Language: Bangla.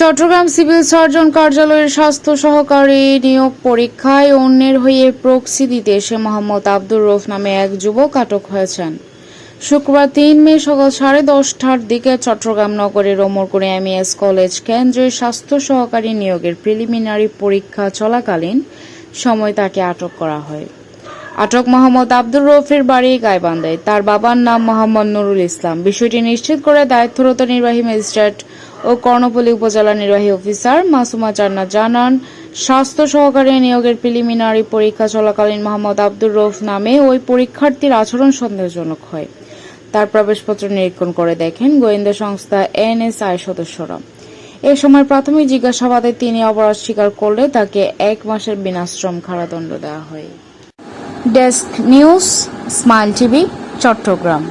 চট্টগ্রাম সিভিল সার্জন কার্যালয়ের স্বাস্থ্য সহকারী নিয়োগ পরীক্ষায় অন্যের হয়ে প্রক্সি দিতে এসে মোহাম্মদ আব্দুর রফ নামে এক যুবক আটক হয়েছেন। শুক্রবার তিন মে সকাল সাড়ে দশটার দিকে চট্টগ্রাম নগরের ওমরকুড়ি এমইএস কলেজ কেন্দ্রের স্বাস্থ্য সহকারী নিয়োগের প্রিলিমিনারি পরীক্ষা চলাকালীন সময় তাকে আটক করা হয়। আটক মোহাম্মদ আব্দুর রৌফের বাড়ি গাইবান্ধায়। তার বাবার নাম মোহাম্মদ নুরুল ইসলাম। বিষয়টি নিশ্চিত করে দায়িত্বরত নির্বাহী ম্যাজিস্ট্রেট ও কর্ণপল্লী উপজেলা নির্বাহী অফিসার মাসুমা জান্নাত জানান, স্বাস্থ্য সহকারী নিয়োগের প্রিলিমিনারি পরীক্ষা চলাকালীন মোহাম্মদ আব্দুর রৌফ নামে ওই পরীক্ষার্থীর আচরণ সন্দেহজনক হয়। তার প্রবেশপত্র নিরীক্ষণ করে দেখেন গোয়েন্দা সংস্থা এনএসআই সদস্যরা। এ সময় প্রাথমিক জিজ্ঞাসাবাদে তিনি অপরাধ স্বীকার করলে তাকে এক মাসের বিনাশ্রম কারাদণ্ড দেওয়া হয়। Desk news, Smile TV, Chittagong.